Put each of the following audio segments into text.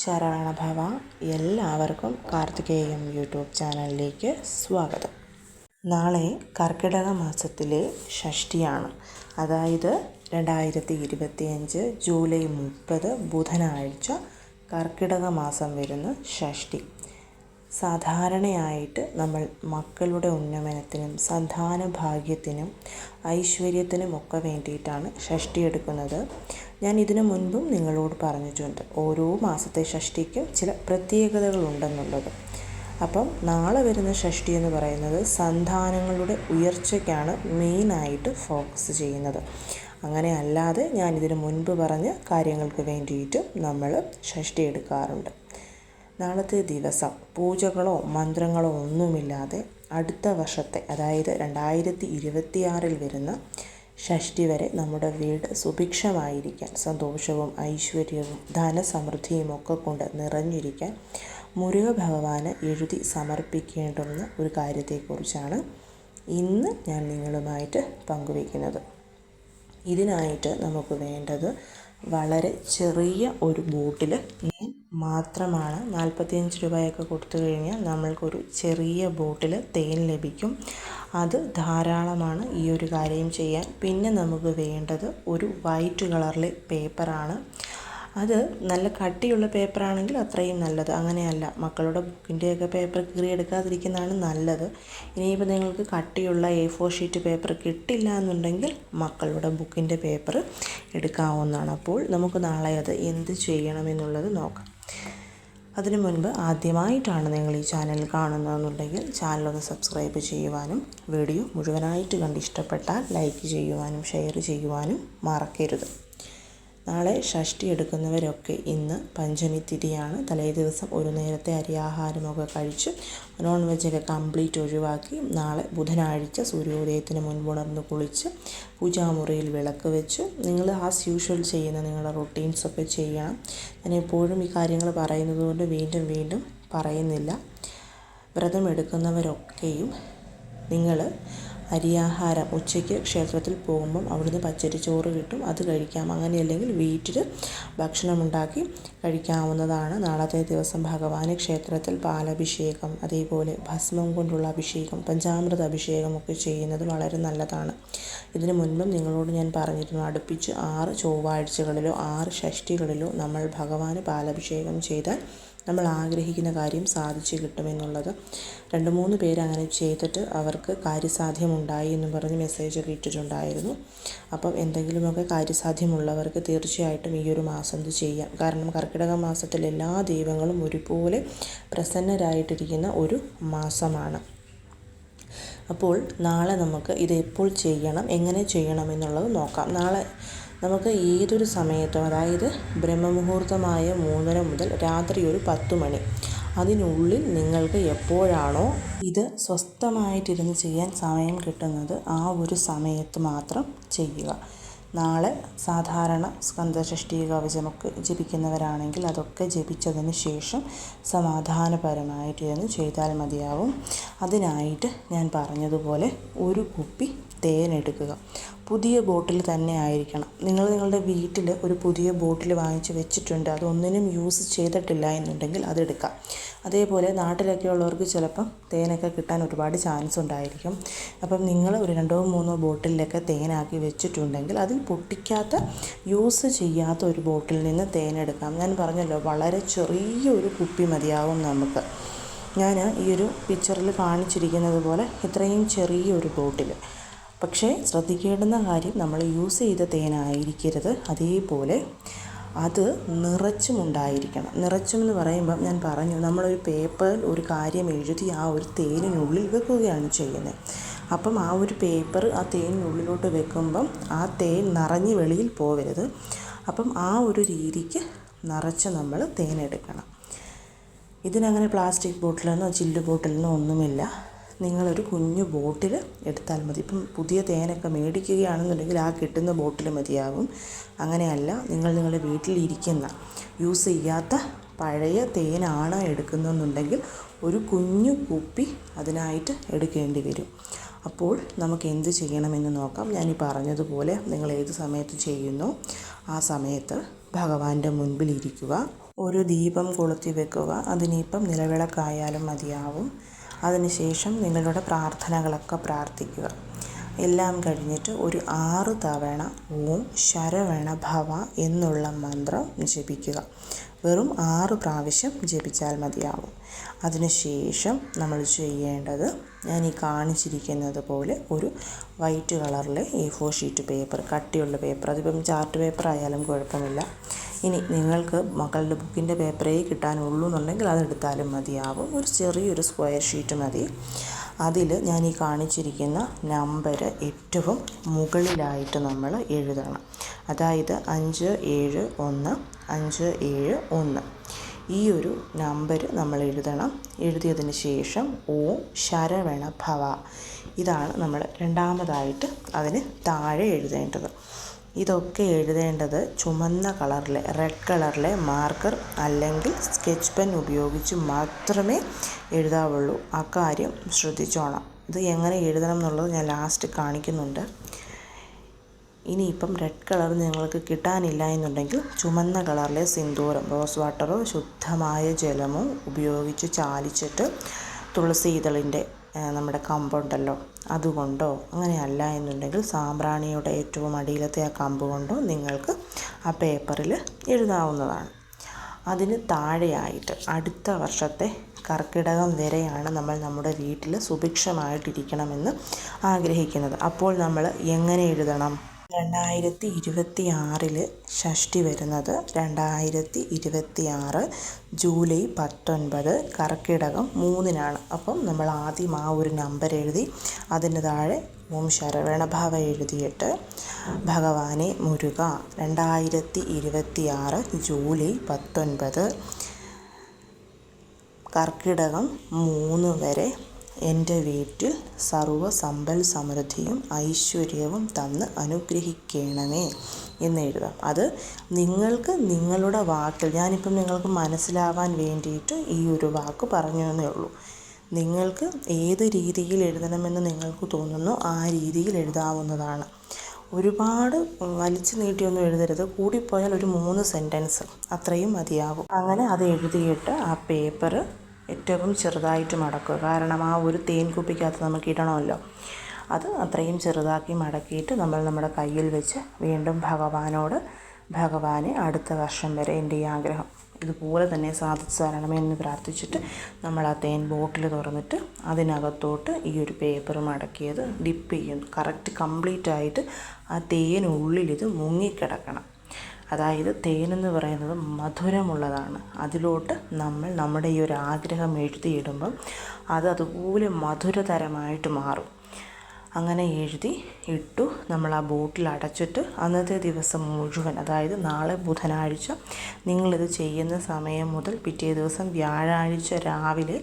ശരവണഭവ എല്ലാവർക്കും കാർത്തികേയം യൂട്യൂബ് ചാനലിലേക്ക് സ്വാഗതം. നാളെ കർക്കിടക മാസത്തിലെ ഷഷ്ടിയാണ്. അതായത് രണ്ടായിരത്തി ഇരുപത്തിയഞ്ച് ജൂലൈ മുപ്പത് ബുധനാഴ്ച കർക്കിടക മാസം വരുന്ന ഷഷ്ടി. സാധാരണയായിട്ട് നമ്മൾ മക്കളുടെ ഉന്നമനത്തിനും സന്താന ഭാഗ്യത്തിനും ഐശ്വര്യത്തിനും ഒക്കെ വേണ്ടിയിട്ടാണ് ഷഷ്ടി എടുക്കുന്നത്. ഞാൻ ഇതിനു മുൻപും നിങ്ങളോട് പറഞ്ഞിട്ടുണ്ട് ഓരോ മാസത്തെ ഷഷ്ടിക്കും ചില പ്രത്യേകതകളുണ്ടെന്നുള്ളത്. അപ്പം നാളെ വരുന്ന ഷഷ്ടി എന്ന് പറയുന്നത് സന്താനങ്ങളുടെ ഉയർച്ചയ്ക്കാണ് മെയിനായിട്ട് ഫോക്കസ് ചെയ്യുന്നത്. അങ്ങനെ അല്ലാതെ ഞാൻ ഇതിനു മുൻപ് പറഞ്ഞ കാര്യങ്ങൾക്ക് വേണ്ടിയിട്ടും നമ്മൾ ഷഷ്ടി എടുക്കാറുണ്ട്. നാളത്തെ ദിവസം പൂജകളോ മന്ത്രങ്ങളോ ഒന്നുമില്ലാതെ അടുത്ത വർഷത്തെ അതായത് രണ്ടായിരത്തി ഇരുപത്തിയാറിൽ വരുന്ന ഷഷ്ടി വരെ നമ്മുടെ വീട് സുഭിക്ഷമായിരിക്കാൻ സന്തോഷവും ഐശ്വര്യവും ധനസമൃദ്ധിയും ഒക്കെ കൊണ്ട് നിറഞ്ഞിരിക്കാൻ മുരുക ഭഗവാന് എഴുതി സമർപ്പിക്കേണ്ടുന്ന ഒരു കാര്യത്തെക്കുറിച്ചാണ് ഇന്ന് ഞാൻ നിങ്ങളുമായിട്ട് പങ്കുവയ്ക്കുന്നത്. ഇതിനായിട്ട് നമുക്ക് വേണ്ടത് വളരെ ചെറിയ ഒരു ബോട്ടിൽ മാത്രമാണ് നാൽപ്പത്തിയഞ്ച് രൂപയൊക്കെ കൊടുത്തു കഴിഞ്ഞാൽ നമ്മൾക്കൊരു ചെറിയ ബോട്ടിൽ തേൻ ലഭിക്കും. അത് ധാരാളമാണ് ഈ ഒരു കാര്യം ചെയ്യാൻ. പിന്നെ നമുക്ക് വേണ്ടത് ഒരു വൈറ്റ് കളറിലെ പേപ്പറാണ്. അത് നല്ല കട്ടിയുള്ള പേപ്പറാണെങ്കിൽ അത്രയും നല്ലത്. അങ്ങനെയല്ല മക്കളുടെ ബുക്കിന്റെയൊക്കെ പേപ്പർ കീറിയെടുക്കാതിരിക്കുന്നതാണ് നല്ലത്. ഇനിയിപ്പോൾ നിങ്ങൾക്ക് കട്ടിയുള്ള എ ഫോർ ഷീറ്റ് പേപ്പർ കിട്ടില്ല എന്നുണ്ടെങ്കിൽ മക്കളുടെ ബുക്കിന്റെ പേപ്പർ എടുക്കാവുന്നതാണ്. അപ്പോൾ നമുക്ക് നാളെ അത് എന്ത് ചെയ്യണമെന്നുള്ളത് നോക്കാം. അതിനു മുൻപ് ആദ്യമായിട്ടാണ് നിങ്ങൾ ഈ ചാനൽ കാണുന്നതെന്നുണ്ടെങ്കിൽ ചാനലൊന്ന് സബ്സ്ക്രൈബ് ചെയ്യുവാനും വീഡിയോ മുഴുവനായിട്ട് കണ്ട് ഇഷ്ടപ്പെട്ടാൽ ലൈക്ക് ചെയ്യുവാനും ഷെയർ ചെയ്യുവാനും മറക്കരുത്. നാളെ ഷഷ്ടി എടുക്കുന്നവരൊക്കെ ഇന്ന് പഞ്ചമി തിരിയാണ്. തലേ ദിവസം ഒരു നേരത്തെ അരിയാഹാരമൊക്കെ കഴിച്ച് നോൺ വെജൊക്കെ കംപ്ലീറ്റ് ഒഴിവാക്കി നാളെ ബുധനാഴ്ച സൂര്യോദയത്തിന് മുൻപുണർന്ന് കുളിച്ച് പൂജാമുറിയിൽ വിളക്ക് വെച്ച് നിങ്ങൾ ആസ് യൂഷ്വൽ ചെയ്യുന്ന നിങ്ങളുടെ റൊട്ടീൻസൊക്കെ ചെയ്യണം. ഞാൻ എപ്പോഴും ഈ കാര്യങ്ങൾ പറയുന്നത് കൊണ്ട് വീണ്ടും വീണ്ടും പറയുന്നില്ല. വ്രതം എടുക്കുന്നവരൊക്കെയും നിങ്ങൾ അരിയാഹാരം ഉച്ചയ്ക്ക് ക്ഷേത്രത്തിൽ പോകുമ്പം അവിടുന്ന് പച്ചരി ചോറ് കിട്ടും. അത് കഴിക്കാം. അങ്ങനെയല്ലെങ്കിൽ വീട്ടിൽ ഭക്ഷണമുണ്ടാക്കി കഴിക്കാവുന്നതാണ്. നാളത്തെ ദിവസം ഭഗവാന് ക്ഷേത്രത്തിൽ പാലഭിഷേകം അതേപോലെ ഭസ്മം കൊണ്ടുള്ള അഭിഷേകം പഞ്ചാമൃത അഭിഷേകം ഒക്കെ ചെയ്യുന്നത് വളരെ നല്ലതാണ്. ഇതിനു മുൻപും നിങ്ങളോട് ഞാൻ പറഞ്ഞിരുന്നു അടുപ്പിച്ച് ആറ് ചൊവ്വാഴ്ചകളിലോ ആറ് ഷഷ്ടികളിലോ നമ്മൾ ഭഗവാന് പാലഭിഷേകം ചെയ്താൽ നമ്മൾ ആഗ്രഹിക്കുന്ന കാര്യം സാധിച്ചു കിട്ടുമെന്നുള്ളത്. രണ്ട് മൂന്ന് പേര് അങ്ങനെ ചെയ്തിട്ട് അവർക്ക് കാര്യസാധ്യമുണ്ടായി എന്ന് പറഞ്ഞ് മെസ്സേജൊക്കെ ഇട്ടിട്ടുണ്ടായിരുന്നു. അപ്പം എന്തെങ്കിലുമൊക്കെ കാര്യസാധ്യമുള്ളവർക്ക് തീർച്ചയായിട്ടും ഈ ഒരു മാസം ഇത് ചെയ്യാം. കാരണം കർക്കിടക മാസത്തിൽ എല്ലാ ദൈവങ്ങളും ഒരുപോലെ പ്രസന്നരായിട്ടിരിക്കുന്ന ഒരു മാസമാണ്. അപ്പോൾ നാളെ നമുക്ക് ഇത് എപ്പോൾ ചെയ്യണം എങ്ങനെ ചെയ്യണം എന്നുള്ളത് നോക്കാം. നാളെ നമുക്ക് ഏതൊരു സമയത്തും അതായത് ബ്രഹ്മമുഹൂർത്തമായ മൂന്നര മുതൽ രാത്രി ഒരു പത്ത് മണി അതിനുള്ളിൽ നിങ്ങൾക്ക് എപ്പോഴാണോ ഇത് സ്വസ്ഥമായിട്ടിരുന്ന് ചെയ്യാൻ സമയം കിട്ടുന്നത് ആ ഒരു സമയത്ത് മാത്രം ചെയ്യുക. നാളെ സാധാരണ സ്കന്ധഷഷ്ടി കവചമൊക്കെ ജപിക്കുന്നവരാണെങ്കിൽ അതൊക്കെ ജപിച്ചതിന് ശേഷം സമാധാനപരമായിട്ടിരുന്ന് ചെയ്താൽ മതിയാവും. അതിനായിട്ട് ഞാൻ പറഞ്ഞതുപോലെ ഒരു കുപ്പി തേൻ എടുക്കുക. പുതിയ ബോട്ടിൽ തന്നെ ആയിരിക്കണം. നിങ്ങൾ നിങ്ങളുടെ വീട്ടിൽ ഒരു പുതിയ ബോട്ടിൽ വാങ്ങിച്ച് വെച്ചിട്ടുണ്ട്. അതൊന്നിനും യൂസ് ചെയ്തിട്ടില്ല എന്നുണ്ടെങ്കിൽ അതെടുക്കാം അതേപോലെ നാട്ടിലൊക്കെ ഉള്ളവർക്ക് ചിലപ്പം തേനൊക്കെ കിട്ടാൻ ഒരുപാട് ചാൻസ് ഉണ്ടായിരിക്കും. അപ്പം നിങ്ങൾ ഒരു രണ്ടോ മൂന്നോ ബോട്ടിലൊക്കെ തേനാക്കി വെച്ചിട്ടുണ്ടെങ്കിൽ അതിൽ പൊട്ടിക്കാത്ത യൂസ് ചെയ്യാത്ത ഒരു ബോട്ടിൽ നിന്ന് തേനെടുക്കാം ഞാൻ പറഞ്ഞല്ലോ വളരെ ചെറിയൊരു കുപ്പി മതിയാവും നമുക്ക്. ഞാൻ ഈ ഒരു പിക്ചറിൽ കാണിച്ചിരിക്കുന്നത് പോലെ ഇത്രയും ചെറിയൊരു ബോട്ടിൽ. പക്ഷേ ശ്രദ്ധിക്കേണ്ടുന്ന കാര്യം നമ്മൾ യൂസ് ചെയ്ത തേനായിരിക്കരുത്. അതേപോലെ അത് നിറച്ചും ഉണ്ടായിരിക്കണം നിറച്ചും എന്ന് പറയുമ്പം ഞാൻ പറഞ്ഞു നമ്മളൊരു പേപ്പറിൽ ഒരു കാര്യം എഴുതി ആ ഒരു തേനിനുള്ളിൽ വെക്കുകയാണ് ചെയ്യുന്നത്. അപ്പം ആ ഒരു പേപ്പർ ആ തേനിനുള്ളിലോട്ട് വെക്കുമ്പം ആ തേൻ നിറഞ്ഞ് വെളിയിൽ പോവരുത്. അപ്പം ആ ഒരു രീതിക്ക് നിറച്ച് നമ്മൾ തേനെടുക്കണം. ഇതിനങ്ങനെ പ്ലാസ്റ്റിക് ബോട്ടിലെന്നോ ചില്ല് ബോട്ടിലെന്നോ ഒന്നുമില്ല. നിങ്ങളൊരു കുഞ്ഞു ബോട്ടിൽ എടുത്താൽ മതി. ഇപ്പം പുതിയ തേനൊക്കെ മേടിക്കുകയാണെന്നുണ്ടെങ്കിൽ ആ കിട്ടുന്ന ബോട്ടിൽ മതിയാകും. അങ്ങനെയല്ല നിങ്ങൾ നിങ്ങളുടെ വീട്ടിലിരിക്കുന്ന യൂസ് ചെയ്യാത്ത പഴയ തേനാണ് എടുക്കുന്നതെന്നുണ്ടെങ്കിൽ ഒരു കുഞ്ഞു കുപ്പി അതിനായിട്ട് എടുക്കേണ്ടി വരും. അപ്പോൾ നമുക്ക് എന്ത് ചെയ്യണമെന്ന് നോക്കാം. ഞാൻ ഈ പറഞ്ഞതുപോലെ നിങ്ങൾ ഏത് സമയത്ത് ചെയ്യുന്നു ആ സമയത്ത് ഭഗവാന്റെ മുൻപിൽ ഇരിക്കുക ഒരു ദീപം കൊളുത്തി വെക്കുക. അതിനിപ്പം നിലവിളക്കായാലും മതിയാവും. അതിനുശേഷം നിങ്ങളുടെ പ്രാർത്ഥനകളൊക്കെ പ്രാർത്ഥിക്കുക. എല്ലാം കഴിഞ്ഞിട്ട് ഒരു ആറ് തവണ ഓം ശരവണ ഭവ എന്നുള്ള മന്ത്രം ജപിക്കുക. വെറും ആറ് പ്രാവശ്യം ജപിച്ചാൽ മതിയാവും. അതിനുശേഷം നമ്മൾ ചെയ്യേണ്ടത് ഞാൻ ഈ കാണിച്ചിരിക്കുന്നത് പോലെ ഒരു വൈറ്റ് കളറിലെ എ ഫോർ ഷീറ്റ് പേപ്പർ കട്ടിയുള്ള പേപ്പർ അതിപ്പം ചാർട്ട് പേപ്പർ ആയാലും കുഴപ്പമില്ല. ഇനി നിങ്ങൾക്ക് മക്കളുടെ ബുക്കിന്റെ പേപ്പറേ കിട്ടാനുള്ളൂ എന്നുണ്ടെങ്കിൽ അതെടുത്താലും മതിയാവും. ഒരു ചെറിയൊരു സ്ക്വയർ ഷീറ്റ് മതി. അതിൽ ഞാൻ ഈ കാണിച്ചിരിക്കുന്ന നമ്പർ ഏറ്റവും മുകളിലായിട്ട് നമ്മൾ എഴുതണം. അതായത് അഞ്ച് ഏഴ് ഒന്ന് അഞ്ച് ഏഴ് ഒന്ന്. ഈ ഒരു നമ്പർ നമ്മൾ എഴുതണം. എഴുതിയതിന് ശേഷം ഓ ശരവണ ഭവ. ഇതാണ് നമ്മൾ രണ്ടാമതായിട്ട് അതിന് താഴെ എഴുതേണ്ടത്. ഇതൊക്കെ എഴുതേണ്ടത് ചുമന്ന കളറിലെ റെഡ് കളറിലെ മാർക്കർ അല്ലെങ്കിൽ സ്കെച്ച് പെൻ ഉപയോഗിച്ച് മാത്രമേ എഴുതാവുള്ളൂ. അക്കാര്യം ശ്രദ്ധിച്ചോണം. ഇത് എങ്ങനെ എഴുതണം എന്നുള്ളത് ഞാൻ ലാസ്റ്റ് കാണിക്കുന്നുണ്ട്. ഇനിയിപ്പം റെഡ് കളർ നിങ്ങൾക്ക് കിട്ടാനില്ല എന്നുണ്ടെങ്കിൽ ചുമന്ന കളറിലെ സിന്ദൂരം റോസ് വാട്ടറോ ശുദ്ധമായ ജലമോ ഉപയോഗിച്ച് ചാലിച്ചിട്ട് തുളസി ഇതളിന്റെ നമ്മുടെ കമ്പുണ്ടല്ലോ. അതുകൊണ്ടോ? അങ്ങനെയല്ല എന്നുണ്ടെങ്കിൽ സാമ്പ്രാണിയുടെ ഏറ്റവും അടിയിലത്തെ ആ കമ്പ് കൊണ്ടോ നിങ്ങൾക്ക് ആ പേപ്പറിൽ എഴുതാവുന്നതാണ്. അതിന് താഴെയായിട്ട് അടുത്ത വർഷത്തെ കർക്കിടകം വരെയാണ് നമ്മൾ നമ്മുടെ വീട്ടിൽ സുഭിക്ഷമായിട്ടിരിക്കണമെന്ന് ആഗ്രഹിക്കുന്നത്. അപ്പോൾ നമ്മൾ എങ്ങനെ എഴുതണം? രണ്ടായിരത്തി ഇരുപത്തി ആറിൽ ഷഷ്ടി വരുന്നത് രണ്ടായിരത്തി ഇരുപത്തി ആറ് ജൂലൈ പത്തൊൻപത് കർക്കിടകം മൂന്നിനാണ്. അപ്പം നമ്മൾ ആദ്യം ആ ഒരു നമ്പർ എഴുതി അതിന് താഴെ ഓം ശരവണഭവ എഴുതിയിട്ട് ഭഗവാനെ മുരുക രണ്ടായിരത്തി ഇരുപത്തി ആറ് ജൂലൈ പത്തൊൻപത് കർക്കിടകം മൂന്ന് വരെ എന്റെ വീട്ടിൽ സർവ സമ്പൽ സമൃദ്ധിയും ഐശ്വര്യവും തന്ന് അനുഗ്രഹിക്കണമേ എന്ന് എഴുതാം. അത് നിങ്ങൾക്ക് നിങ്ങളുടെ വാക്കിൽ ഞാനിപ്പം നിങ്ങൾക്ക് മനസ്സിലാവാൻ വേണ്ടിയിട്ട് ഈ ഒരു വാക്ക് പറഞ്ഞു എന്നേ ഉള്ളൂ. നിങ്ങൾക്ക് ഏത് രീതിയിൽ എഴുതണമെന്ന് നിങ്ങൾക്ക് തോന്നുന്നു ആ രീതിയിൽ എഴുതാവുന്നതാണ്. ഒരുപാട് വലിച്ചു നീട്ടിയൊന്നും എഴുതരുത്. കൂടിപ്പോയാൽ ഒരു മൂന്ന് സെന്റൻസ് അത്രയും മതിയാകും. അങ്ങനെ അത് എഴുതിയിട്ട് ആ പേപ്പർ ഏറ്റവും ചെറുതായിട്ട് മടക്കുക. കാരണം ആ ഒരു തേൻ കുപ്പിക്കകത്ത് നമുക്ക് ഇടണമല്ലോ അത് അത്രയും ചെറുതാക്കി മടക്കിയിട്ട് നമ്മൾ നമ്മുടെ കയ്യിൽ വെച്ച് വീണ്ടും ഭഗവാനോട് ഭഗവാനെ അടുത്ത വർഷം വരെ എന്റെ ഈ ആഗ്രഹം. ഇതുപോലെ തന്നെ സാധിച്ചു തരണമേ എന്ന് പ്രാർത്ഥിച്ചിട്ട് നമ്മൾ ആ തേൻ ബോട്ടിൽ തുറന്നിട്ട് അതിനകത്തോട്ട് ഈ ഒരു പേപ്പർ മടക്കിയത് ഡിപ്പ് ചെയ്യും കറക്റ്റ് കംപ്ലീറ്റ് ആയിട്ട് ആ തേനുള്ളിൽ ഇത് മുങ്ങിക്കിടക്കണം. അതായത് തേനെന്ന് പറയുന്നത് മധുരമുള്ളതാണ്. അതിലോട്ട് നമ്മൾ നമ്മുടെ ഈ ഒരു ആഗ്രഹം എഴുതിയിടുമ്പം അത് അതുപോലെ മധുരതരമായിട്ട് മാറും. അങ്ങനെ എഴുതി ഇട്ടു നമ്മൾ ആ ബോട്ടിൽ അടച്ചിട്ട് അന്നത്തെ ദിവസം മുഴുവൻ അതായത് നാളെ ബുധനാഴ്ച നിങ്ങളിത് ചെയ്യുന്ന സമയം മുതൽ പിറ്റേ ദിവസം വ്യാഴാഴ്ച രാവിലെ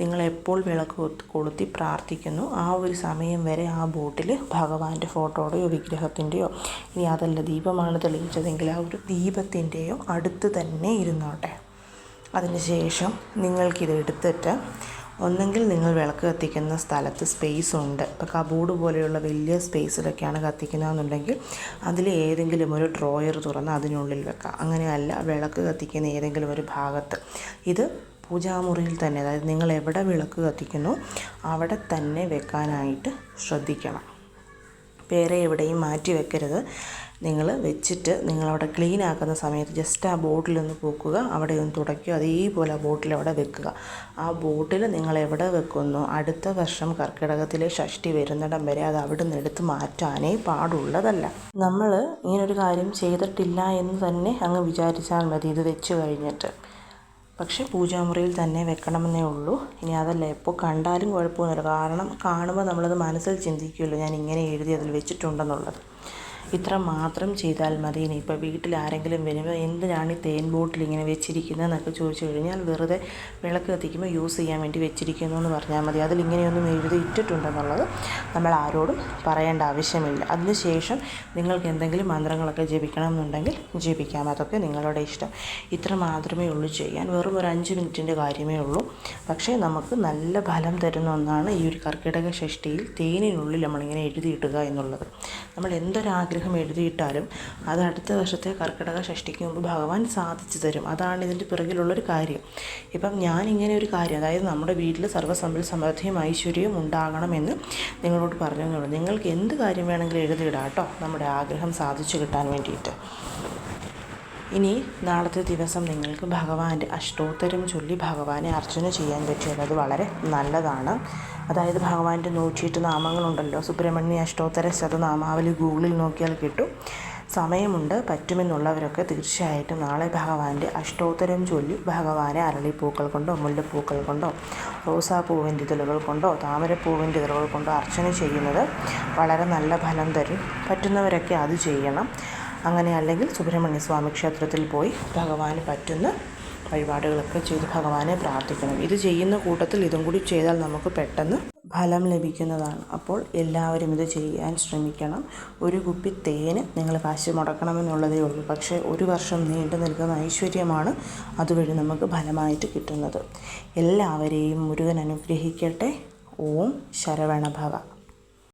നിങ്ങൾ എപ്പോൾ വിളക്ക് കൊളുത്തി പ്രാർത്ഥിക്കുന്നു ആ ഒരു സമയം വരെ ആ ബോട്ടിൽ ഭഗവാന്റെ ഫോട്ടോയുടെയോ വിഗ്രഹത്തിന്റെയോ ഇനി അതല്ല ദീപമാണ് തെളിയിച്ചതെങ്കിൽ ആ ഒരു ദീപത്തിന്റെയോ അടുത്ത് തന്നെ ഇരുന്നോട്ടെ. അതിനുശേഷം നിങ്ങൾക്കിത് എടുത്തിട്ട് ഒന്നെങ്കിൽ നിങ്ങൾ വിളക്ക് കത്തിക്കുന്ന സ്ഥലത്ത് സ്പേസ് ഉണ്ട്. ഇപ്പോൾ കബോർഡ് പോലെയുള്ള വലിയ സ്പേസിലൊക്കെയാണ് കത്തിക്കുന്നതെന്നുണ്ടെങ്കിൽ അതിൽ ഏതെങ്കിലും ഒരു ഡ്രോയർ തുറന്ന് അതിനുള്ളിൽ വെക്കാം. അങ്ങനെയല്ല വിളക്ക് കത്തിക്കുന്ന ഏതെങ്കിലും ഒരു ഭാഗത്ത്. ഇത് പൂജാമുറിയിൽ തന്നെ അതായത് നിങ്ങൾ എവിടെ വിളക്ക് കത്തിക്കുന്നു അവിടെ തന്നെ വെക്കാനായിട്ട് ശ്രദ്ധിക്കണം. പേരെ എവിടെയും മാറ്റി വെക്കരുത്. നിങ്ങൾ വെച്ചിട്ട് നിങ്ങളവിടെ ക്ലീൻ ആക്കുന്ന സമയത്ത് ജസ്റ്റ് ആ ബോട്ടിലൊന്ന് പൂക്കുക. അവിടെ ഒന്ന് തുടയ്ക്കുക. അതേപോലെ ആ ബോട്ടിൽ അവിടെ വെക്കുക. ആ ബോട്ടിൽ നിങ്ങൾ എവിടെ വെക്കുന്നു? അടുത്ത വർഷം കർക്കിടകത്തിലെ ഷഷ്ടി വരുന്നിടം വരെ അത് അവിടെ നിന്ന് എടുത്ത് മാറ്റാനേ പാടുള്ളതല്ല. നമ്മൾ ഇങ്ങനൊരു കാര്യം ചെയ്തിട്ടില്ല എന്ന് തന്നെ അങ്ങ് വിചാരിച്ചാൽ മതി ഇത് വെച്ച് കഴിഞ്ഞിട്ട്. പക്ഷേ പൂജാമുറിയിൽ തന്നെ വെക്കണമെന്നേ ഉള്ളൂ. ഇനി അതല്ല എപ്പോൾ കണ്ടാലും കുഴപ്പമൊന്നുമില്ല. കാരണം കാണുമ്പോൾ നമ്മളത് മനസ്സിൽ ചിന്തിക്കുമല്ലോ ഞാൻ ഇങ്ങനെ എഴുതി അതിൽ വെച്ചിട്ടുണ്ടെന്നുള്ളത്. ഇത്ര മാത്രം ചെയ്താൽ മതി. ഇനി ഇനിയിപ്പോൾ വീട്ടിൽ ആരെങ്കിലും വരുമ്പോൾ എന്തിനാണ് ഈ തേൻ ബോട്ടിൽ ഇങ്ങനെ വെച്ചിരിക്കുന്നത് എന്നൊക്കെ ചോദിച്ചു കഴിഞ്ഞാൽ വെറുതെ വിളക്ക് കത്തിക്കുമ്പോൾ യൂസ് ചെയ്യാൻ വേണ്ടി വെച്ചിരിക്കുന്നു എന്ന് പറഞ്ഞാൽ മതി. അതിൽ ഇങ്ങനെയൊന്നും എഴുതി ഇട്ടിട്ടുണ്ടെന്നുള്ളത് നമ്മൾ ആരോടും പറയേണ്ട ആവശ്യമില്ല. അതിനുശേഷം നിങ്ങൾക്ക് എന്തെങ്കിലും മന്ത്രങ്ങളൊക്കെ ജപിക്കണം എന്നുണ്ടെങ്കിൽ ജപിക്കാം. അതൊക്കെ നിങ്ങളുടെ ഇഷ്ടം. ഇത്ര മാത്രമേ ഉള്ളൂ ചെയ്യാൻ. വെറും ഒരു അഞ്ച് മിനിറ്റിന്റെ കാര്യമേ ഉള്ളൂ. പക്ഷേ നമുക്ക് നല്ല ഫലം തരുന്ന ഒന്നാണ് ഈ ഒരു കർക്കിടക ഷഷ്ടിയിൽ തേനിനുള്ളിൽ നമ്മളിങ്ങനെ എഴുതിയിടുക എന്നുള്ളത്. നമ്മൾ എന്തൊരാഗ്രഹം എഴുതിയിട്ടാലും അത് അടുത്ത വർഷത്തെ കർക്കിടക ഷഷ്ടിക്ക് മുമ്പ് ഭഗവാൻ സാധിച്ചു തരും. അതാണ് ഇതിന്റെ പിറകിലുള്ളൊരു കാര്യം. ഇപ്പം ഞാൻ ഇങ്ങനെ ഒരു കാര്യം അതായത് നമ്മുടെ വീട്ടിൽ സർവസമ്പൽ സമൃദ്ധിയും ഐശ്വര്യവും ഉണ്ടാകണമെന്ന് നിങ്ങളോട് പറഞ്ഞു നിങ്ങൾക്ക് എന്ത് കാര്യം വേണമെങ്കിലും എഴുതിയിടാം കേട്ടോ. നമ്മുടെ ആഗ്രഹം സാധിച്ചു കിട്ടാൻ വേണ്ടിയിട്ട്. ഇനി നാളത്തെ ദിവസം നിങ്ങൾക്ക് ഭഗവാന്റെ അഷ്ടോത്തരം ചൊല്ലി ഭഗവാനെ അർച്ചന ചെയ്യാൻ പറ്റിയത് അത് വളരെ നല്ലതാണ്. അതായത് ഭഗവാന്റെ നൂറ്റിയെട്ട് നാമങ്ങളുണ്ടല്ലോ. സുബ്രഹ്മണ്യ അഷ്ടോത്തര ശതനാമാവലി ഗൂഗിളിൽ നോക്കിയാൽ കിട്ടും. സമയമുണ്ട് പറ്റുമെന്നുള്ളവരൊക്കെ തീർച്ചയായിട്ടും നാളെ ഭഗവാന്റെ അഷ്ടോത്തരം ചൊല്ലി ഭഗവാനെ അരളിപ്പൂക്കൾ കൊണ്ടോ മുല്ലപ്പൂക്കൾ കൊണ്ടോ റോസാപ്പൂവിന്റെ ഇതളുകൾ കൊണ്ടോ താമരപ്പൂവിന്റെ ഇതളുകൾ കൊണ്ടോ അർച്ചന ചെയ്യുന്നത് വളരെ നല്ല ഫലം തരും. പറ്റുന്നവരൊക്കെ അത് ചെയ്യണം. അങ്ങനെ അല്ലെങ്കിൽ സുബ്രഹ്മണ്യ സ്വാമി ക്ഷേത്രത്തിൽ പോയി ഭഗവാന് പറ്റുന്ന വഴിപാടുകളൊക്കെ ചെയ്ത് ഭഗവാനെ പ്രാർത്ഥിക്കണം. ഇത് ചെയ്യുന്ന കൂട്ടത്തിൽ ഇതും കൂടി ചെയ്താൽ നമുക്ക് പെട്ടെന്ന് ഫലം ലഭിക്കുന്നതാണ്. അപ്പോൾ എല്ലാവരും ഇത് ചെയ്യാൻ ശ്രമിക്കണം. ഒരു കുപ്പി തേന് നിങ്ങൾ കാശ് മുടക്കണമെന്നുള്ളതേ ഉള്ളൂ. പക്ഷേ ഒരു വർഷം നീണ്ടു നിൽക്കുന്ന ഐശ്വര്യമാണ് അതുവഴി നമുക്ക് ഫലമായിട്ട് കിട്ടുന്നത്. എല്ലാവരെയും മുരുകൻ അനുഗ്രഹിക്കട്ടെ. ഓം ശരവണഭവ.